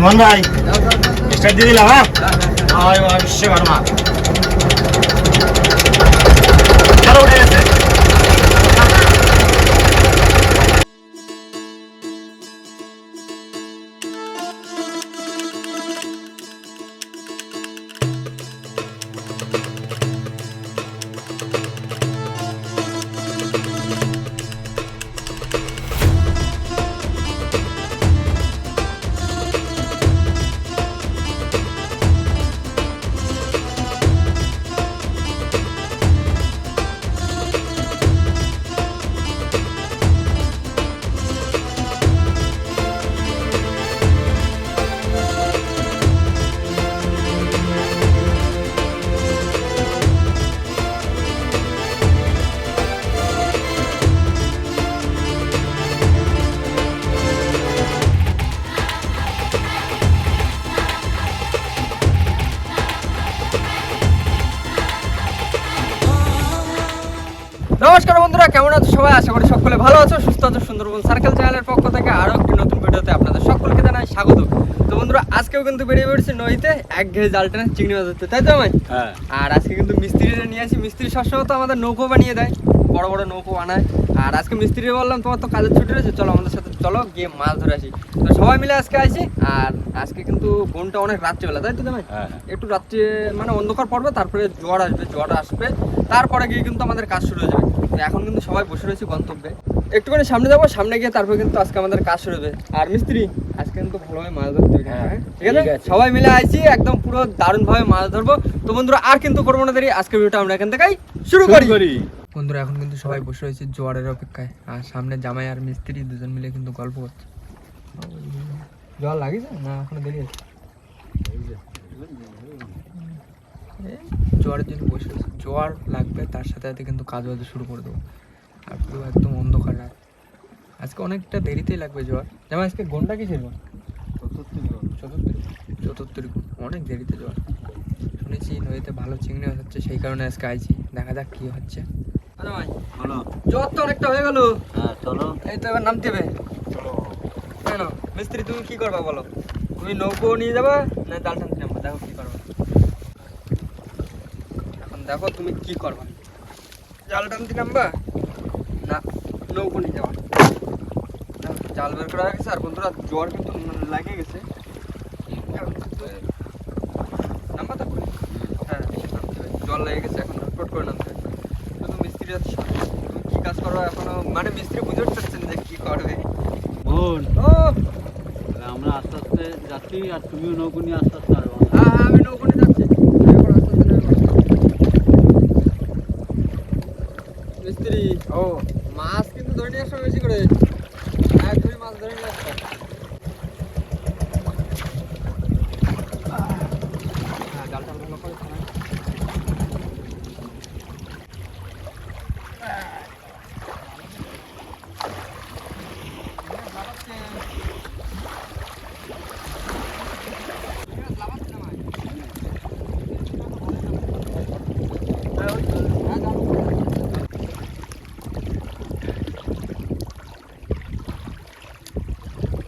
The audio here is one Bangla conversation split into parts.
মোহন ভাই। স্টার্ট দিয়ে দিলাম হ্যাঁ? বিশ্বকর্মা। নমস্কার বন্ধুরা কেমন আছো সবাই? আশা করি সকলে ভালো আছো সুস্থ আছো সুন্দরবন সার্কেল চ্যানেলের পক্ষ থেকে আরও একটি নতুন ভিডিওতে আপনাদের সকলকে জানাই স্বাগত। তো বন্ধুরা আজকেও কিন্তু বেরিয়ে পড়েছি নদীতে এক ঘেয়ে জাল টেনে চিংড়ি মাছ ধরতে। তাই তো আমায়? হ্যাঁ। আর আজকে কিন্তু মিস্ত্রিরা নিয়ে আসি। মিস্ত্রি সবসময় তো আমাদের নৌকো বানিয়ে দেয়। বড় বড় নৌকো বানায়। আর আজকে মিস্ত্রি বললাম তোমার তো কাজের ছুটি রয়েছে চলো আমাদের সাথে চলো গিয়ে মাছ ধরে আসি। তো সবাই মিলে আজকে আসি আর আজকে কিন্তু বোনটা অনেক রাত্রিবেলা তাই তো জামাই? হ্যাঁ একটু রাত্রে মানে অন্ধকার পড়বে তারপরে জ্বর আসবে জ্বর আসবে তারপরে গিয়ে কিন্তু আমাদের কাজ শুরু হয়ে যাবে। এখন কিন্তু সবাই বসে রয়েছি গন্তব্যে। একটুখানি সামনে যাব সামনে গিয়ে তারপরে কিন্তু আজকে আমাদের কাজ শুরু হবে। আর মিস্ত্রি আজকে কিন্তু ভালোভাবে মাছ ধরতে হ্যাঁ, হ্যাঁ? ঠিক আছে? ঠিক আছে। সবাই মিলে আইছি একদম পুরো দারুণভাবে মাছ ধরবো। তো বন্ধুরা আর কিন্তু করব না দেরি আজকের ভিডিওটা আমরা এখান থেকেই শুরু করি। বন্ধুরা এখন কিন্তু সবাই বসে রয়েছে জোয়ারের অপেক্ষায়। আর সামনে জামাই আর মিস্ত্রি দুজন মিলে কিন্তু গল্প করছে। জল লাগিয়েছে না এখনও দেরি আছে? এই জোয়ারের জন্য বসে রয়েছে। জোয়ার লাগবে তার সাথে সাথে কিন্তু কাজ বাজ শুরু করে দেবো। আর পুরো একদম অন্ধকার রাত। আজকে অনেকটা দেরিতেই লাগবে জোয়ার। যেমন আজকে ঘণ্টা কি ছিল? চতুর্থ চতুর্থ? অনেক দেরিতে জোয়ার। শুনেছি নদীতে ভালো চিংড়ি হচ্ছে সেই কারণে আজকে আইছি। দেখা যাক কি হচ্ছে। আরে ভাই। বলো। জ্বর তো অনেকটা হয়ে গেল। হ্যাঁ চলো। এই তো এবার নামতে হবে কেন? মিস্ত্রি তুমি কি করবা বলো? তুমি নৌকো নিয়ে যাবা না জাল টানতে নামবা? দেখো কি করবা। এখন দেখো তুমি কি করবা। জাল টানতে নামবা না নৌকো নিয়ে যাবা। জাল বের করা হয়ে গেছে আর বন্ধুরা জ্বর কিন্তু লাগে গেছে। নামবা তো। হ্যাঁ জল লেগে গেছে এখন টোট করে নামতে কি কাজ করো এখনও? মানে মিস্ত্রি বুঝে উঠতে পারছেন যে কি করবে? বোন ও! আমরা আস্তে আস্তে যাচ্ছি আর তুমিও নৌকো নিয়ে আস্তে আস্তে আসব হ্যাঁ হ্যাঁ আমি নৌকোনে যাচ্ছি এরপর আস্তে আস্তে নেমে পড়ছি। মিস্ত্রি ও মাছ কিন্তু ধরে নিয়ে আসো বেশি করে এক ধরে মাছ ধরে নিয়ে আসো হ্যাঁ, জালটা ভালো করে ছাড়াই।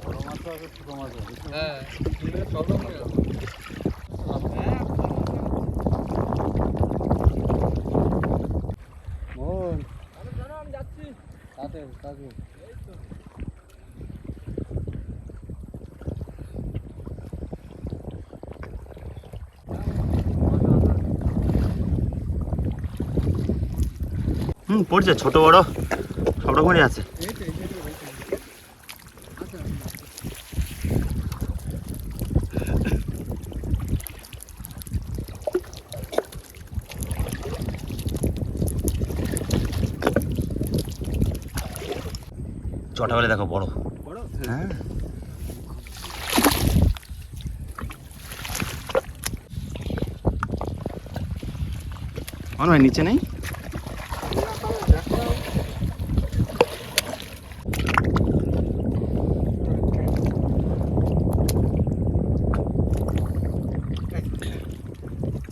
বড় মাছও আছে ছোট মাছও আছে হ্যাঁ হুম পড়ছে ছোট বড় সব রকমেরই আছে এই তো, এই তো, এই তো, এই তো। আচ্ছা, ছটা বেলে দেখো বড়। হয়। নিচে নেই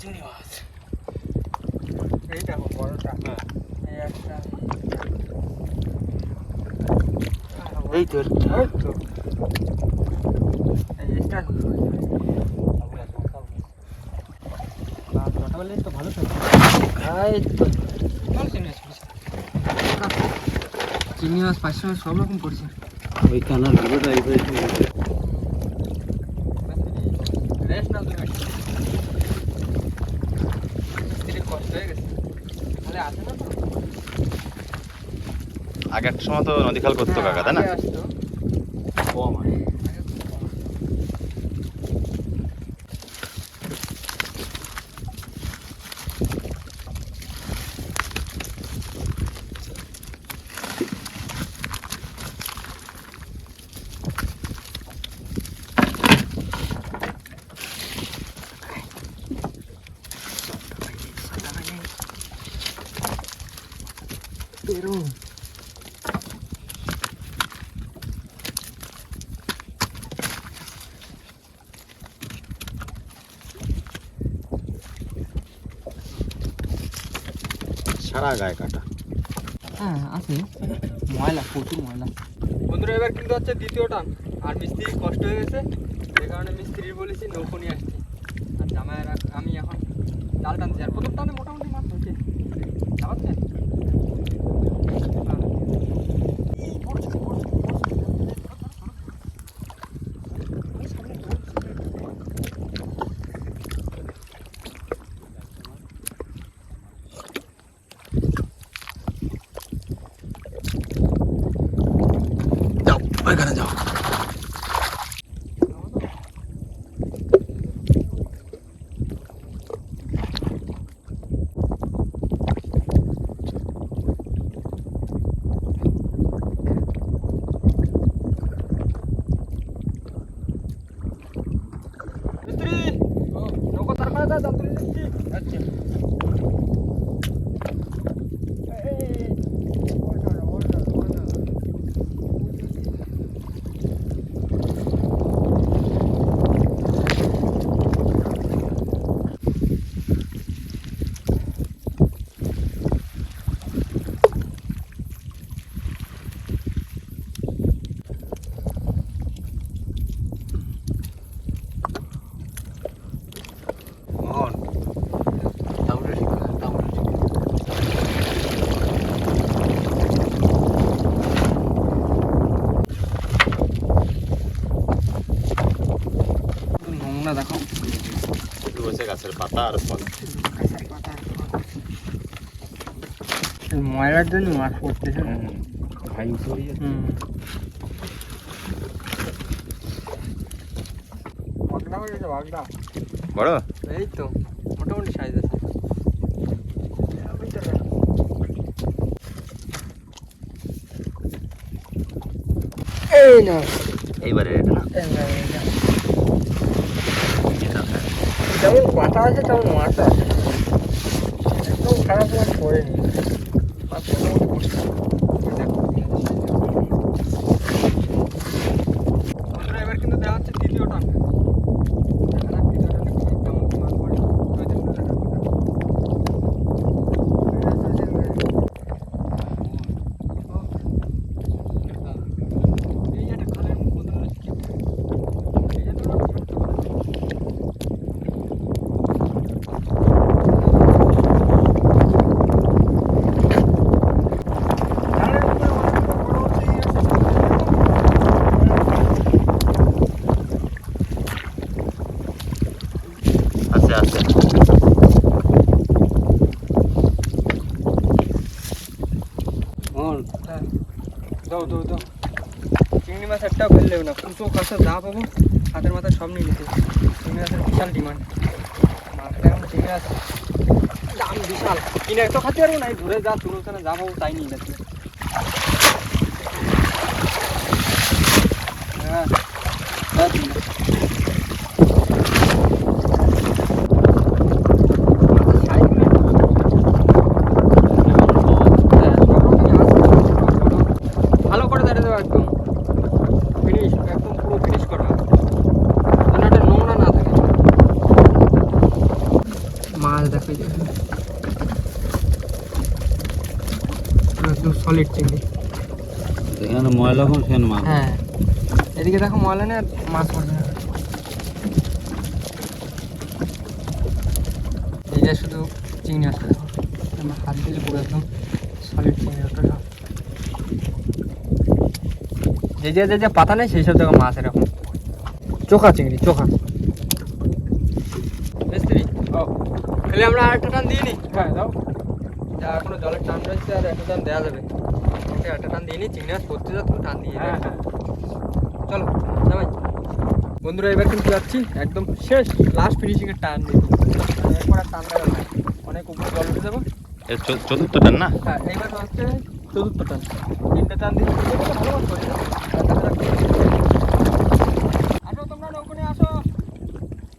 চিংড়ি মাছ এই দেখো বড়টা এই একটা এই তো এই তো এই স্টার্ট ছোটবেলায় তো ভালো ছিল এই তো। ভালো চিংড়ি মাছ পাঁচশো মাছ সব রকম পড়ছে। ওই কানার ভিডিওটা এই পাশে রেস্ট নাও তুমি মিস্ত্রি কষ্ট হয়ে গেছে। তাহলে আসে না তো? আগের সময় তো নদী খাল করতো কাকা তাই না আগে আসতো। কম আছে তেরো সারা গায়ে কাটা হ্যাঁ আছে। ময়লা প্রচুর ময়লা। বন্ধুরা এবার কিন্তু হচ্ছে দ্বিতীয় টান। আর মিস্ত্রি কষ্ট হয়ে গেছে সে কারণে মিস্ত্রির বলেছি নৌকো নিয়ে আসছি আর জামাইয়ের আমি এখন জাল টানছি। আর প্রথম টানে মোটামুটি মাছ হয়েছে। চাপাচ্ছে নৌকো তার করে দাও জাল তুলে দিচ্ছি আচ্ছা মোহন তাহলে ঠিক আছে তাহলে ঠিক নোংরা দেখো শুধু বসে গাছের পাতা আর ফল ময়লার জন্য মাছ পড়তেছে ভাই গেছে। বড়? এই তো মোটামুটি সাইজ আছে। এই না এইবারে এটা। না। যেমন পাতা আছে তেমন মাছ আছে? একদম খারাপ মাছ পড়েনি। মাছ মোটামুটি পড়ছে। এই দেখো। বন্ধুরা, এবার কিন্তু দেওয়া হচ্ছে তৃতীয় টান দেখা যাক তৃতীয় টানে কি কেমন কি মাছ পড়ে। ওই যে উঠে যাচ্ছে। এই একটা খালের মতো রয়েছে। এই যে তোমরা বিরক্ত করো। খালের উপরে অনেক বড় বড় চিংড়ি আছে। আছে আছে মোহন হ্যাঁ। দাও দাও দাও চিংড়ি মাছ একটাও ফেললেও না কুটো কাঁচা যা পাবো হাতের মাথায় সব নিয়ে নিতে চিংড়ি মাছের বিশাল ডিমান্ড মার্কেটে এখন চিংড়ি মাছ দাম বিশাল কিনে তো খাতে পারব না এই ধরে যা চুনো যা পাবো তাই নিয়ে যাচ্ছে হ্যাঁ হ্যাঁ দিন না। মাছের size গুলো একটু হ্যাঁ, সব রকমই আছে। ভালো করে দাঁড়িয়ে দেবো একদম ফিনিশ একদম পুরো ফিনিশ করা যেন একটা নোংরা না থাকে মাছ দেখো এই যে। পুরো একদম সলিড চিংড়ি এখানে ময়লা কম সেখানে মাছ হ্যাঁ। এদিকে দেখো ময়লা নেই মাছ পড়বে না। এই যে শুধু চিংড়ি মাছ খাব আমার হাত দিলে পুরো একদম সলিড চিংড়ি ওটা সব। যে যে যে যে পাতা নেই, সেই সব দেখো মাছ এরকম। চোখা চিংড়ি, চোখা। মিস্ত্রি ও তাহলে আমরা আরেকটা টান দিয়ে নি। হ্যাঁ দাও। যা, এখনও জলের টান রয়েছে আর একটা টান দেওয়া যাবে। একটা টান দিয়ে নি চিংড়ি মাছ পড়তে টান দিয়ে হ্যাঁ হ্যাঁ। চলো জামাই বন্ধুরা এবার কিন্তু যাচ্ছি একদম শেষ লাস্ট ফিনিশিং এর টান দিয়ে। এরপর আর টান দেওয়া। অনেক উপরে জল উঠে যাব। চতুর্থ টান না? হ্যাঁ এইবার হচ্ছে চতুর্থ টান। তিনটে টান দিয়ে ভালো মাছ পড়ে যাবে। আর তাছাড়া- আসো তোমরা নৌকনে আসো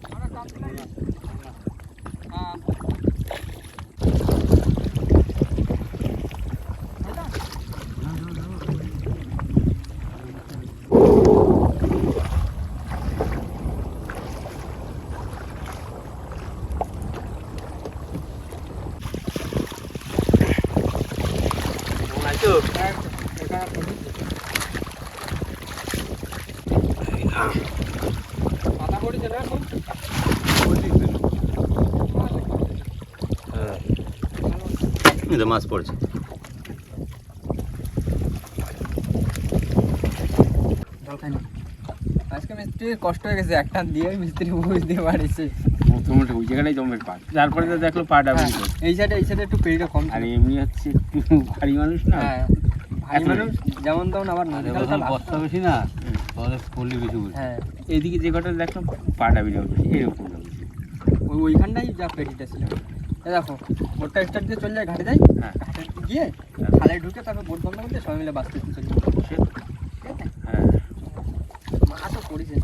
আমরা টান দিলাই। হ্যাঁ এটা? হ্যাঁ, এটা পড়ি। পাতা পড়েছে না এখন? মাছ পড়েছে। জল আজকে মিস্ত্রির কষ্ট হয়ে গেছে একটা দিয়ে মিস্ত্রি বুঝতে পারিছে। প্রথমটা ওই জায়গাটাই জমের পাট তারপরে তো দেখল পাটা হ্যাঁ, এই সাইডে এই সাইডে একটু কম আর এমনি হচ্ছে একটু ভারী মানুষ না? হ্যাঁ ভাই মানুষ যেমন তেমন আবার বস্তা বেশি না? তাহলে পল্লি বেশি বুঝি হ্যাঁ। এইদিকে যে কটা দেখলাম পাটা বেরিয়ে গেছে এরকম ওই ওইখানটাই যা পেরিটা ছিল। দেখো বোটটা স্টার্ট দিয়ে চলে যায় ঘাটে যাই হ্যাঁ। ঘাটে গিয়ে খালে ঢুকে তারপর বোট বন্ধ করতে সবাই মিলে বাঁচতে চলে যাই। হ্যাঁ। মাছও পড়েছে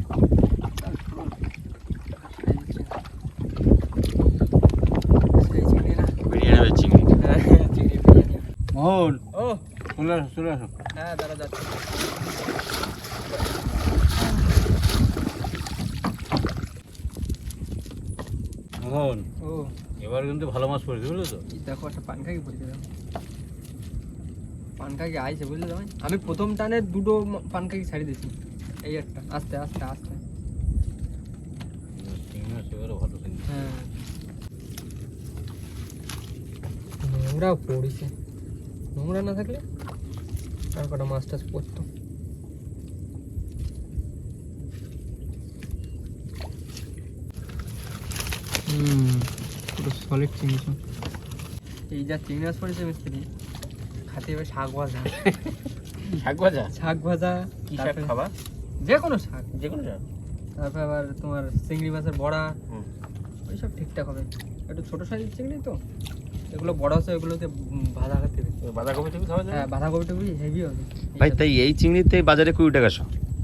হ্যাঁ। মোহন ও। চলে আসো চলে আসো। হ্যাঁ দাঁড়া যাচ্ছে। মোহন এবার কিন্তু ভালো মাছ পড়েছে বুঝলো তো? দেখো একটা পানখাকি পড়েছে পানখাকি আইছে বুঝলে তো আমি প্রথম টানে দুটো পানখাকি ছাড়ি দিয়েছি। এই একটা আস্তে আস্তে আস্তে। হ্যাঁ। নোংরাও পড়েছে। নোংরা না থাকলে আর কটা মাছ টাছ পড়তো। হুম। পুরো সলিড চিংড়ি। এই যা চিংড়ি মাছ পড়েছে মিস্ত্রি খাতে হবে শাক ভাজা। শাক ভাজা? শাক ভাজা কি শাক খাবা? যে কোনো শাক। যে কোনো শাক? তারপরে আবার তোমার চিংড়ি মাছের বড়া। ওইসব ঠিকঠাক হবে। একটু ছোটো সাইজের চিংড়ি তো। এগুলো বড় আছে ওগুলোতে উম, ভাজা খেতে বাঁধাকপি টুকু খাওয়া যায়? হ্যাঁ বাঁধাকপি টুকু হেভি হবে। ভাই তাই এই চিংড়িতে বাজারে কুড়ি টাকা শো।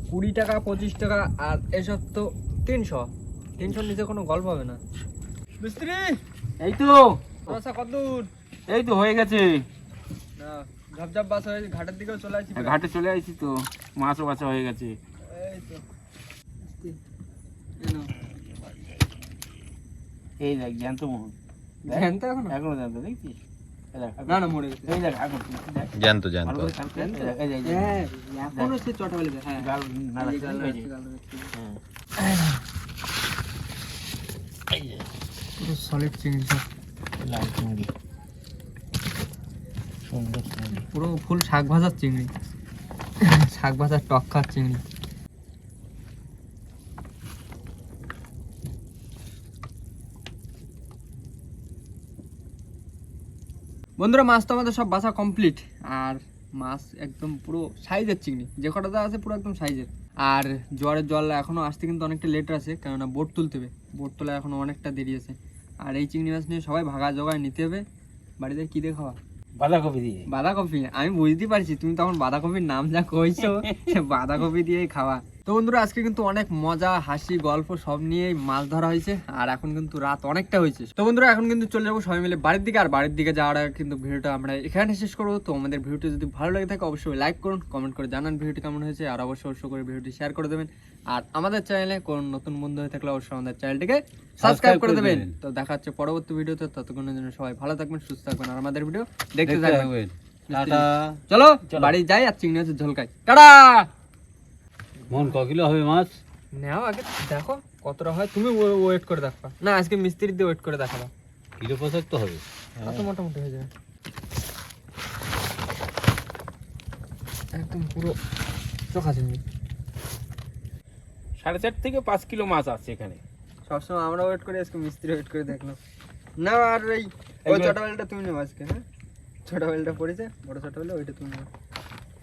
কুড়ি টাকা পঁচিশ টাকা আর এসব তো তিনশো। তিনশোর নিচে কোনো গল্প হবে না। মিস্ত্রি! এই তো। আচ্ছা কত দূর? এই তো হয়ে গেছে। ঝপঝপ বাস হয়ে ঘাটের দিকেও চলে আসছি প্রায়। ঘাটে চলে আসছি তো। মাছও বাছা হয়ে গেছে। এই তো। দেখ জ্যান্ত মোহন। জ্যান্ত এখনও? এখনও জ্যান্ত দেখছিস? না না মরে গেছে। এই দেখ এখন দেখ। জ্যান্ত জ্যান্ত। হ্যাঁ এখনও সে চটা ফেলেছে হ্যাঁ। গাল না। হ্যাঁ। পুরো সলিড চিংড়ি সব লাল চিংড়ি সুন্দর চিংড়ি পুরো ফুল শাক ভাজার চিংড়ি। শাক ভাজার টক খাওয়ার চিংড়ি। বন্ধুরা মাছ তো আমাদের সব বাসা কমপ্লিট আর মাছ একদম পুরো সাইজের চিংড়ি। যে কটা আছে পুরো একদম সাইজের আর জোয়ারের জল এখনও আসতে কিন্তু অনেকটা লেট আছে কেননা বোট তুলতে হবে। বোট তোলা এখনও অনেকটা দেরি আছে। আর এই চিংড়ি মাছ নিয়ে সবাই ভাগা জোগায় নিতে হবে। বাড়িতে কি দিয়ে খাওয়া? বাঁধাকপি দিয়ে। বাঁধাকপি? আমি বুঝতে পারছি তুমি তখন বাঁধাকপির নাম যা কইছো বাঁধাকপি দিয়ে খাওয়া। তো বন্ধুরা আজকে কিন্তু অনেক মজা হাসি গল্প সব নিয়ে মাছ ধরা হয়েছে আর এখন কিন্তু রাত অনেকটা হয়েছে। তো বন্ধুরা এখন কিন্তু চলে যাব সবাই মিলে বাড়ির দিকে আর বাড়ির দিকে যাওয়ার আগে কিন্তু ভিডিওটা আমরা এখানে শেষ করব। তো আমাদের ভিডিওটি যদি ভালো লাগে থাকে অবশ্যই লাইক করুন কমেন্ট করে জানান ভিডিওটি কেমন হয়েছে আর অবশ্যই অবশ্যই করে ভিডিওটি শেয়ার করে দেবেন। আর আমাদের চ্যানেলে কোন নতুন বন্ধু হয়ে থাকলে অবশ্যই আমাদের চ্যানেলটিকে সাবস্ক্রাইব করে দেবেন। তো দেখা হচ্ছে পরবর্তী ভিডিওতে ততক্ষণের জন্য সবাই ভালো থাকবেন সুস্থ থাকবেন আর আমাদের ভিডিও দেখতে থাকবেন। টাটা। চলো বাড়ি যাই আর চিংড়ি ঝোল খাই। টাটা! মন ক কিলো হবে মাছ? নাও আগে দেখো কতটা হয়। তুমি ওয়েট করে দেখো না আজকে মিস্ত্রি দিয়ে ওয়েট করে দেখাবো। কিলো পঁচাত্তর তো হবে কত মোটামুটি হয়ে যাবে। একদম পুরো চোখা চিংড়ি সাড়ে চার থেকে পাঁচ কিলো মাছ আছে এখানে। সবসময় আমরা ওয়েট করি আজকে মিস্ত্রি ওয়েট করে দেখলাম না আর এই ওই ছোট বেলটা তুমি নেব আজকে হ্যাঁ? ছোট বেলটা পড়েছে বড় ছোট বেলটা ওইটা তুমি নেব